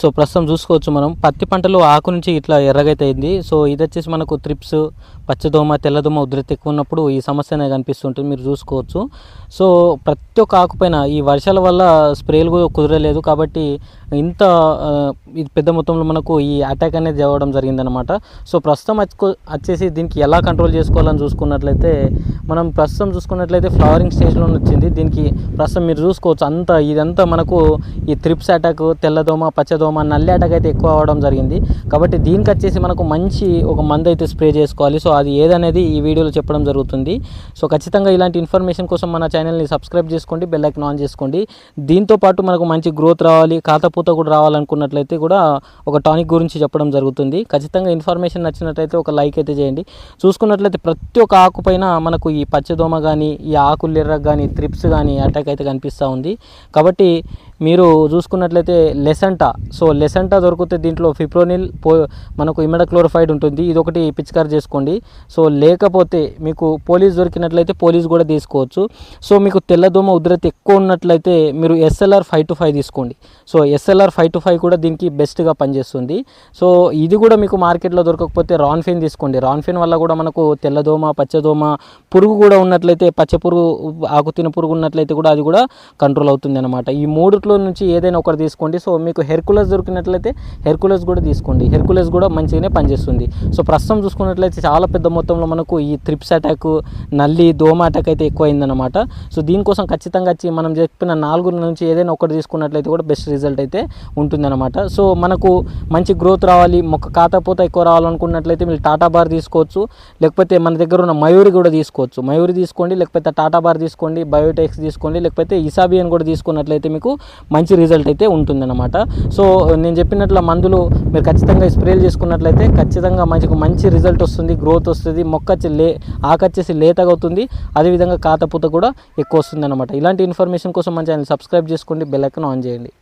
So ప్రస్తుతం చూసుకోవచ్చు మనం. పత్తి పంటలో ఆకు నుంచి ఇట్లా ఎర్రగైతే అయింది. సో ఇది వచ్చేసి మనకు త్రిప్స్ పచ్చదోమ తెల్లదోమ ఉధృతి ఎక్కువ ఉన్నప్పుడు ఈ సమస్య అనేది కనిపిస్తుంటుంది. మీరు చూసుకోవచ్చు. సో ప్రతి ఒక్క ఆకుపైన ఈ వర్షాల వల్ల స్ప్రేలు కూడా కుదరలేదు కాబట్టి ఇంత ఇది పెద్ద మొత్తంలో మనకు ఈ అటాక్ అనేది జరగడం జరిగిందనమాట సో ప్రస్తుతం వచ్చేసి దీనికి ఎలా కంట్రోల్ చేసుకోవాలని చూసుకున్నట్లయితే మనం ప్రస్తుతం చూసుకున్నట్లయితే ఫ్లవరింగ్ స్టేజ్లో వచ్చింది దీనికి ప్రస్తుతం మీరు చూసుకోవచ్చు. అంతా ఇదంతా మనకు ఈ త్రిప్స్ అటాక్ తెల్లదోమ పచ్చదోమ నల్లి అటాక్ అయితే ఎక్కువ అవడం జరిగింది. కాబట్టి దీనికి వచ్చేసి మనకు మంచి ఒక మందు అయితే స్ప్రే చేసుకోవాలి. సో అది ఏదనేది ఈ వీడియోలో చెప్పడం జరుగుతుంది. సో ఖచ్చితంగా ఇలాంటి ఇన్ఫర్మేషన్ కోసం మన ఛానల్ని సబ్స్క్రైబ్ చేసుకోండి. బెల్ ఐకన్ ఆన్ చేసుకోండి. దీంతో పాటు మనకు మంచి గ్రోత్ రావాలి. కాతపూత కూడా రావాలనుకున్నట్లయితే కూడా ఒక టానిక్ గురించి చెప్పడం జరుగుతుంది. ఖచ్చితంగా ఇన్ఫర్మేషన్ నచ్చినట్లయితే ఒక లైక్ అయితే చేయండి. చూసుకున్నట్లయితే ప్రతి ఒక్క ఆకుపైన మనకు ఈ ఈ పచ్చదోమ కానీ ఈ ఆకులు ఎర్ర కానీ త్రిప్స్ కానీ అటాక్ అయితే కనిపిస్తూ ఉంది. కాబట్టి మీరు చూసుకున్నట్లయితే లెసంటా. సో లెసంటా దొరికితే దీంట్లో ఫిప్రోనిల్ పో మనకు ఇమిడక్లోరిఫైడ్ ఉంటుంది. ఇది ఒకటి పిచికారి చేసుకోండి. సో లేకపోతే మీకు పోలీస్ దొరికినట్లయితే పోలీస్ కూడా తీసుకోవచ్చు. సో మీకు తెల్లదోమ ఉధృతి ఎక్కువ ఉన్నట్లయితే మీరు ఎస్ఎల్ఆర్ ఫైవ్ టు ఫైవ్ తీసుకోండి. So SLR five two five కూడా దీనికి బెస్ట్గా పనిచేస్తుంది. సో ఇది కూడా మీకు మార్కెట్లో దొరకకపోతే రాన్ఫిన్ తీసుకోండి. రాన్ఫిన్ వల్ల కూడా మనకు తెల్లదోమ పచ్చదోమ పురుగు కూడా ఉన్నట్లయితే పచ్చ పురుగు ఆకు తిన పురుగు ఉన్నట్లయితే కూడా అది కూడా కంట్రోల్ అవుతుంది అనమాట ఈ మూడిట్లో నుంచి ఏదైనా ఒకటి తీసుకోండి. సో మీకు హెర్కులస్ దొరికినట్లయితే హెర్కులస్ కూడా తీసుకోండి. హెర్కులస్ కూడా మంచిగానే పనిచేస్తుంది. సో ప్రస్తుతం చూసుకున్నట్లయితే చాలా పెద్ద మొత్తంలో మనకు ఈ త్రిప్స్ అటాక్ నల్లి దోమ అటాక్ అయితే ఎక్కువ అయిందనమాట సో దీనికోసం ఖచ్చితంగా వచ్చి మనం చెప్పిన నాలుగు నుంచి ఏదైనా ఒకటి తీసుకున్నట్లయితే కూడా బెస్ట్ రిజల్ట్ అయితే ఉంటుందన్నమాట. సో మనకు మంచి గ్రోత్ రావాలి. మొక్క కాతపోత ఎక్కువ రావాలనుకున్నట్లయితే మీరు టాటా బార్ తీసుకోవచ్చు. లేకపోతే మన దగ్గర ఉన్న మయూరి కూడా తీసుకోవచ్చు. మయూరి తీసుకోండి. లేకపోతే టాటా బార్ తీసుకోండి. బయోటెక్స్ తీసుకోండి. లేకపోతే ఇసాబియన్ కూడా తీసుకున్నట్లయితే మీకు మంచి రిజల్ట్ అయితే ఉంటుందన్నమాట. సో నేను చెప్పినట్ల మందులు మీరు ఖచ్చితంగా స్ప్రేలు చేసుకున్నట్లయితే ఖచ్చితంగా మంచిగా మంచి రిజల్ట్ వస్తుంది గ్రోత్ వస్తుంది మొక్క వచ్చి లే ఆకచ్చేసి లేతగా అవుతుంది అదేవిధంగా కాతపూత కూడా ఎక్కువ వస్తుంది అనమాట ఇలాంటి ఇన్ఫర్మేషన్ కోసం మన ఛానల్ సబ్స్క్రైబ్ చేసుకోండి బెల్ ఆన్ చేయండి.